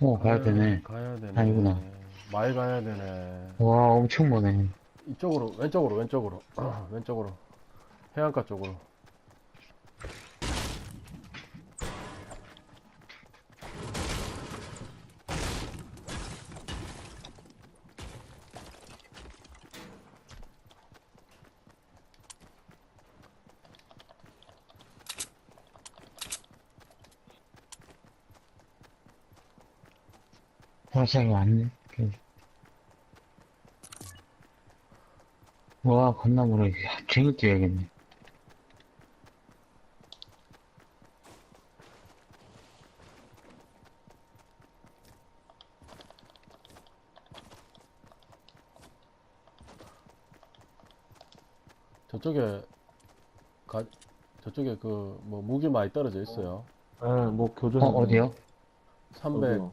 어, 가야 되네. 가야 되네. 아니구나. 많이 가야 되네. 와, 엄청 머네. 이쪽으로, 왼쪽으로, 왼쪽으로. 왼쪽으로. 해안가 쪽으로. 화살이 왔네. 그. 와. 야, 쟁이 뛰어야겠네. 저쪽에, 가, 저쪽에 그, 뭐, 무기 많이 떨어져 있어요. 예, 뭐 교전. 어, 어디요? 300, 어디요?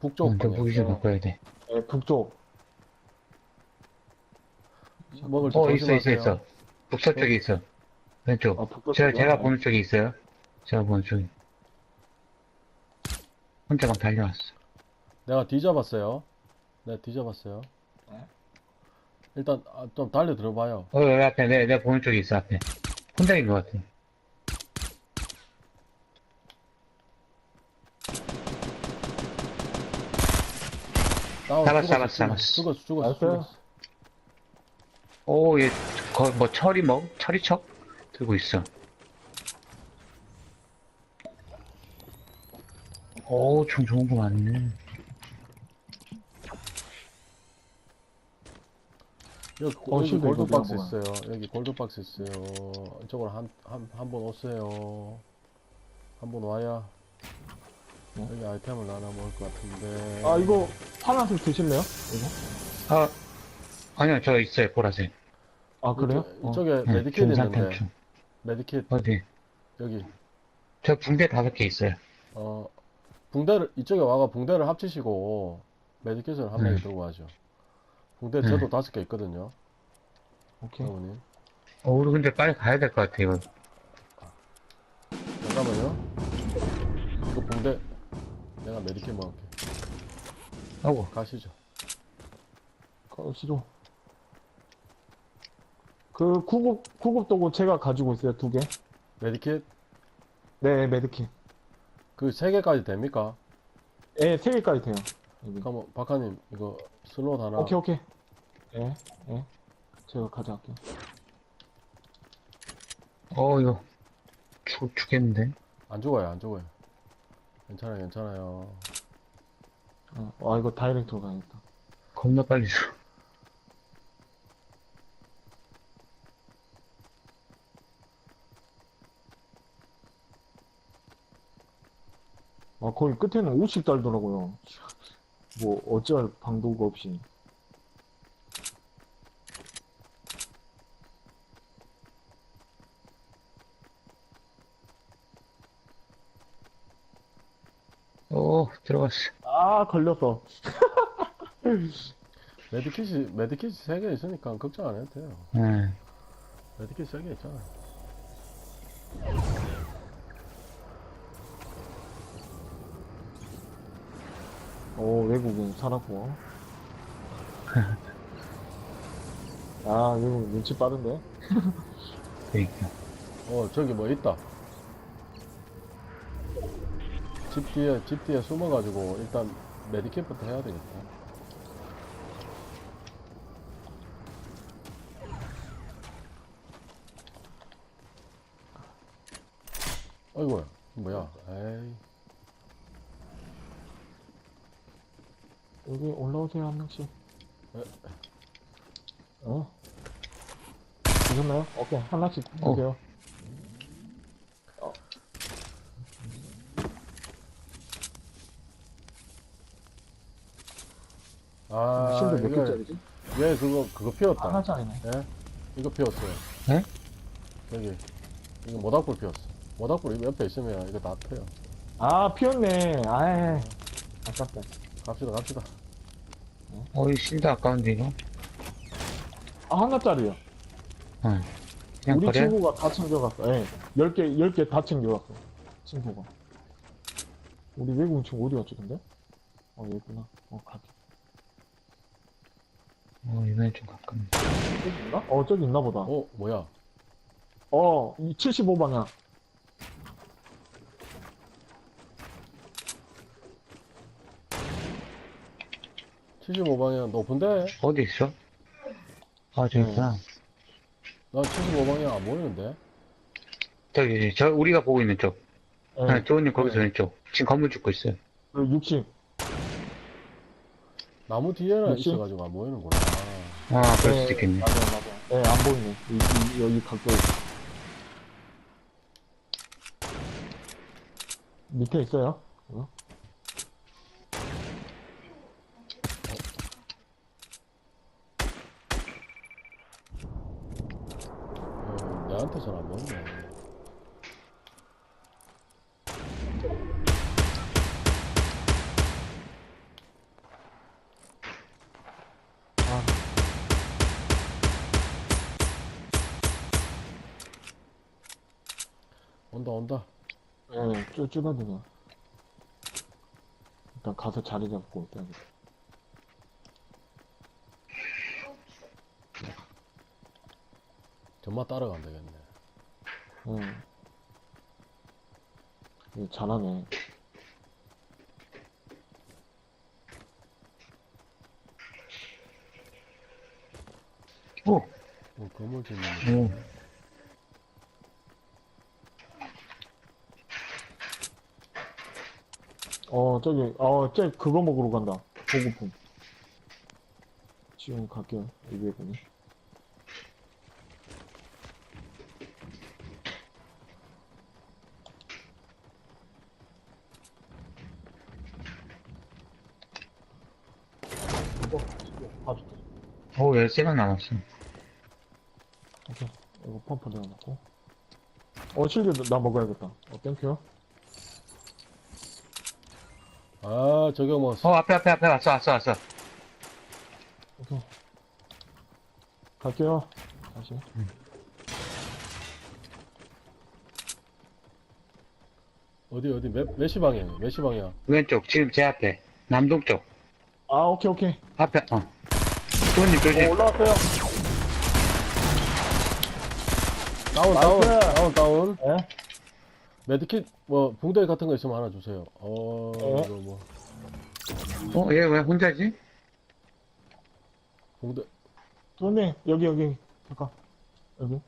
북쪽 어, 방향. 무기 좀 바꿔야 돼. 예, 북쪽. 먹을 때 어, 있어, 있어, 조심하세요. 있어. 북서쪽에 있어. 왼쪽. 아, 북쪽. 제가, 제가 보는 쪽에 있어요. 제가 보는 쪽에. 혼자 막 달려왔어. 내가 뒤잡았어요. 내가 뒤잡았어요. 네. 일단 아, 좀 달려 들어봐요. 어, 여기 앞에, 내, 내가 보는 쪽에 있어, 앞에. 혼자인 것 같아. 다운, 잡았어, 죽었어, 잡았어, 잡았어. 죽었어, 죽었어, 알았어요? 죽었어. 오, 얘, 거, 뭐, 철이 뭐, 철이척? 들고 있어. 오, 총 좋은 거 많네. 여기, 어, 여기 실드 이거 골드박스 있어요. 여기 골드박스 있어요. 이쪽으로 한, 한, 한 번 오세요. 한 번 와야. 네. 여기 아이템을 나눠 먹을 것 같은데. 아, 이거 파란색 드실래요? 이거? 아, 아니요, 저 있어요, 보라색. 아, 그래요? 이쪽, 이쪽에 네, 메디킷 있는데. 중상탄총. 메디킷, 어디? 여기. 저 붕대 다섯 개 있어요. 어, 붕대를, 이쪽에 와가 붕대를 합치시고, 메디킷을 한 명이 네. 들고 가죠. 붕대 네. 저도 다섯 개 있거든요. 오케이. 여러분이. 어, 우리 근데 빨리 가야 될 것 같아, 이거. 잠깐만요. 이거 붕대, 내가 메디킷 먹을게. 아이고, 가시죠. 가시죠. 그 구급, 구급 도구 제가 가지고 있어요, 두 개. 메디킷? 네, 메드킷. 그 세 개까지 됩니까? 예, 세 개까지 돼요. 여기. 그럼 박하님 이거 슬롯 하나 오케이, 오케이. 예, 예. 제가 가져갈게요. 어, 이거. 죽, 죽겠는데? 안 죽어요 안 죽어요 괜찮아요 괜찮아요 어, 아, 이거 다이렉트로 가야겠다. 겁나 빨리 죽어. 아, 거기 끝에는 50 달더라고요. 뭐, 어찌할 방도가 없이. 아, 걸렸어. 메디킷이 메디킷이 세 개 있으니까 걱정 안 해도 돼요 네. 메디킷 세개 있잖아요 오, 외국인 살았고. 아, 외국인 눈치 빠른데? 그러니까. 어 저기 뭐 있다 집 뒤에 집 뒤에 숨어가지고 일단 메디킷부터 해야 되겠다 어이구야 뭐야 에이 여기 올라오세요, 한 명씩. 네. 어? 되셨나요? 오케이, 하나씩 어. 드세요. 아 실드 몇 이거 개짜리지? 얘 그거 그거 피웠다 하나짜리네. 예? 이거 피웠어요. 네? 여기. 이거 모닥불 피웠어. 모닥불 이거 옆에 있으면 이거 다 펴요. 아, 피었네. 아이, 아깝다. 갑시다, 갑시다. 어, 이 실드 아까운데, 이거? 아, 하나짜리요. 어. 그냥 우리 버려? 친구가 다 챙겨갔어. 예. 10개, 10개 다 챙겨갔어. 친구가. 우리 외국인 친구 어디 갔지, 근데? 어, 여기구나. 어, 갈게. 어, 이번에 좀 가깝네. 저기 있나? 어, 저기 있나 보다. 어, 뭐야? 어, 이 75방향. 칠십오 방향 높은데? 어디 있어? 아, 저기 있구나. 나 칠십오 방향안 보이는데? 저기, 저, 우리가 보고 있는 쪽. 예, 아, 조은님 거기서 네. 왼쪽. 지금 건물 짓고 있어요. 그 60. 나무 뒤에는 그치? 있어가지고 안 보이는구나. 아, 그럴 예, 수도 있겠네. 맞아요, 맞아요. 예, 안 보이네. 이, 이, 여기 각도에. 밑에 있어요? 어, 내한테선 안 보이네. 온다, 온다. 예, 쭉, 줄어드네. 일단 가서 자리 잡고 일단. 정말 따라가면 되겠네. 예. 예, 잘하네. 오! 뭐 건물 짓는 오. 어, 저기, 어, 쟤 그거 먹으러 간다. 보고품. 지금 갈게요. 이거, 이거 봐줄게. 오, 13명 남았어. 오케이. 이거 펌프 내어놓고. 어, 실드 나 먹어야겠다. 어, 땡큐. 아, 저거 뭐, 어, 앞에, 앞에, 앞에 왔어, 왔어, 왔어. 오케이. 갈게요. 다시. 어디, 어디, 몇, 몇 시 방향, 몇시 방향. 왼쪽, 지금 제 앞에. 남동쪽. 아, 오케이, 오케이. 앞에, 어. 조은님 조심. 어, 올라왔어요. 다운, 다운, 나이스. 다운, 다운. 예? 메디킷, 뭐, 붕대 같은 거 있으면 하나 주세요. 어, 어? 이거 뭐, 어, 얘 왜 혼자지? 붕대, 손님, 여기, 여기. 잠깐. 여기.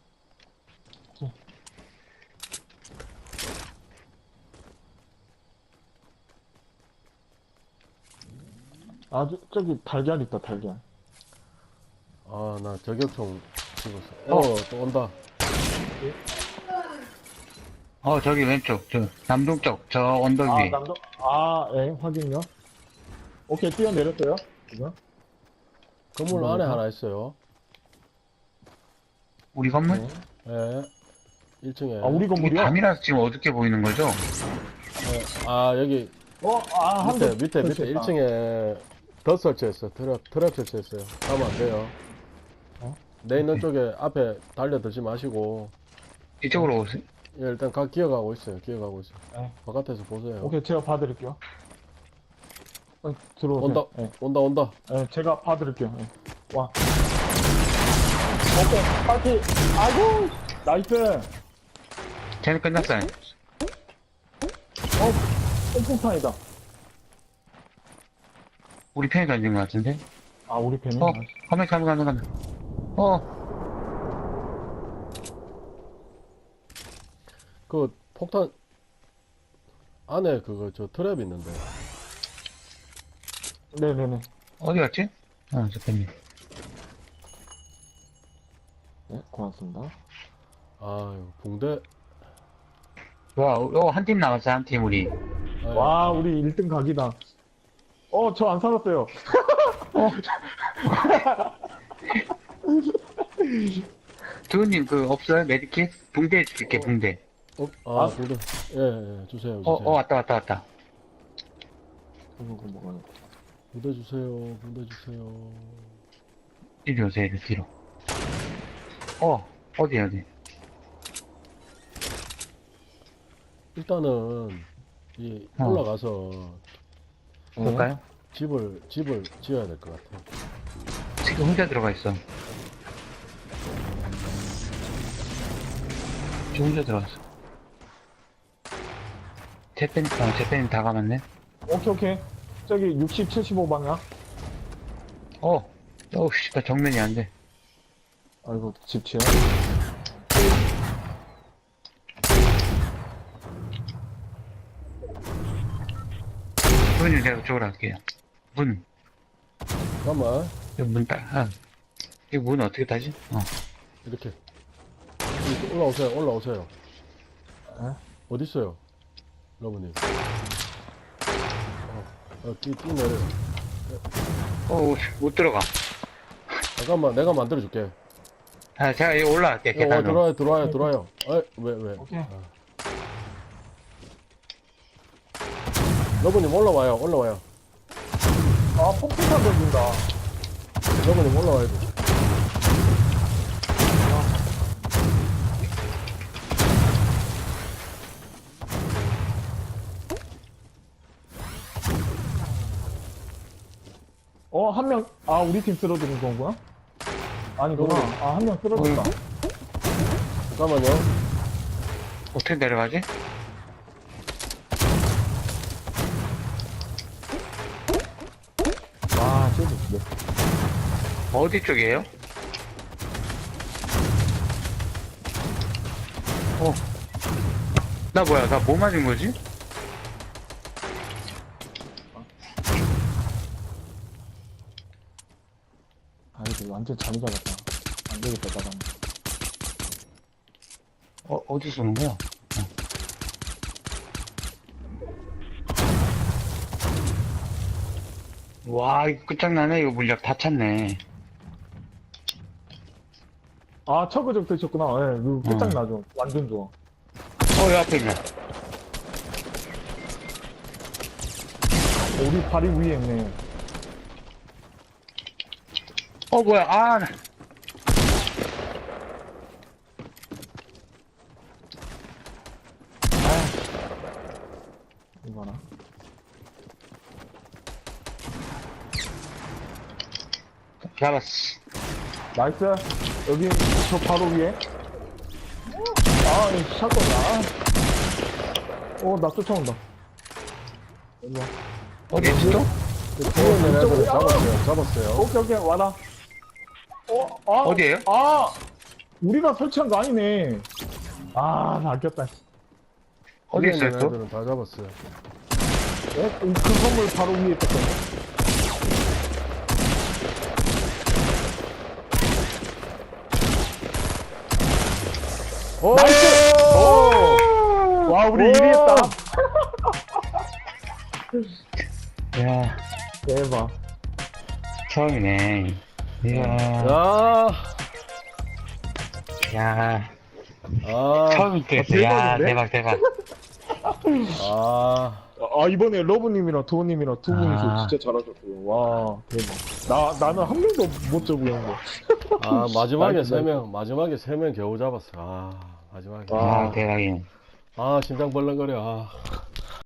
아, 저, 저기 달걀 있다, 달걀. 아, 나 저격총 찍었어. 어. 어, 또 온다. 어, 저기 왼쪽, 저, 남동쪽, 저 언덕 아, 위. 남도, 아, 예, 확인요. 오케이, 뛰어내렸어요. 지금. 건물 안에 하나 있어요. 우리 건물? 네. 예. 1층에. 아, 우리 이게 건물이요? 밤이라서 지금 어둡게 보이는 거죠? 아, 여기, 어, 아, 한 밑에, 대. 밑에, 밑에 설치했다. 1층에 더 설치했어. 트랩, 트랩 설치했어요. 가면 안 돼요. 어? 내 있는 쪽에 앞에 달려 들지 마시고, 이쪽으로 오세요. 예, 일단 가, 기어가고 있어요. 기어가고 있어요. 네. 바깥에서 보세요. 오케이, 제가 봐드릴게요. 어, 들어오세요. 온다. 예, 온다, 온다. 예, 제가 봐드릴게요. 예. 와. 오케이, 파티. 아이고, 나이스. 쟤는 끝났어요. 뽕뽕탄이다. 우리 편이 던진 것 같은데? 아, 우리 팬이? 어, 가면 가면 가면 가면. 어, 그, 폭탄, 안에 그거, 저 트랩 있는데. 네네네. 어디 갔지? 아, 잠깐만. 네, 고맙습니다. 아유, 붕대. 와, 어, 한팀 남았어, 한 팀, 우리. 아유, 와, 우리 1등 각이다. 어, 저 안 살았어요. 두우님, 그, 없어요? 메디킷? 붕대 줄게, 붕대. 어, 아, 아. 붕대. 예, 예, 주세요, 주세요. 어, 어, 왔다, 왔다, 왔다. 이거 먹어요. 붕대 주세요, 붕대 주세요. 이리 오세요, 이리 뒤로. 어, 어디, 어디. 일단은, 이 어. 올라가서 볼까요? 집을 집을 지어야 될 것 같아. 지금 혼자 들어가 있어. 지금 혼자 들어갔어. 제팬, 어, 제팬이 다 감았네. 오케이, 오케이. 저기 60, 75방향. 어, 어우, 씨, 나 정면이 안 돼. 아이고, 집 튀어. 문을 내가 이쪽으로 할게요. 문. 잠깐만 문 따, 아. 이거 문 어떻게 따지? 어. 이렇게 이렇게 올라오세요. 올라오세요. 에? 어디 있어요, 러브님? 어, 어, 뛰, 뛰 내려. 어, 못 들어가. 잠깐만, 내가 만들어 줄게. 아, 제가 여기 올라갈게, 어, 계단으로. 들어와요, 들어와요, 들어와요. 어, 왜, 왜? 오케이. 아. 러브님 올라와요, 올라와요. 아, 폭풍탄 던진다. 러브님 올라와야 어, 한 명, 아, 우리 팀 쓰러지는 건구나? 아니구나. 어. 아, 한 명 쓰러졌다. 잠깐만요. 어떻게 내려가지? 아, 쟤도 네. 어디 쪽이에요? 어. 나 뭐야, 나 뭐 맞은 거지? 이거 완전 잠이 잡았다. 안 되겠다, 나가. 어, 어디 쏘는 거야? 어. 와, 이거 끝장나네. 이거 물약 다 찼네. 아, 처그적 되셨구나. 예, 그 음. 끝장나죠. 완전 좋아. 어, 여기 앞에 있네. 어, 우리 발이 위에 있네. 어, 뭐야. 아, 나- 이거 하나. 잡았어. 나이스. 여기, 저 바로 위에. 아, 이 샷건이야. 어, 나 쫓아온다. 일로 와. 어디 있어? 뒤에 있는 애들 이쪽으로- 잡았어요, 잡았어요. 오케이, 오케이, 와라. 어, 아. 어디에요? 아! 우리가 설치한 거 아니네. 아, 나 아꼈다. 씨. 어디 있어요, 또? 애들은 다 잡았어요. 예? 그 건물 바로 위에 있었거든요. 오! 나이스! 오! 와, 우리 오! 1위 했다. 야, 대박. 처음이네. 이야, 야, 야, 아, 처음 됐어. 야, 대박인데? 대박, 대박. 아, 아, 이번에 러브님이랑 도우님이랑 두 분이서 아. 진짜 잘하셨어요. 와, 대박. 나, 나는 한 명도 못 잡고 있는 거. 아, 마지막에 나이스, 세. 명, 마지막에 세 명 겨우 잡았어. 아, 마지막에. 아. 아, 대박이네. 아, 심장 벌렁거려. 아.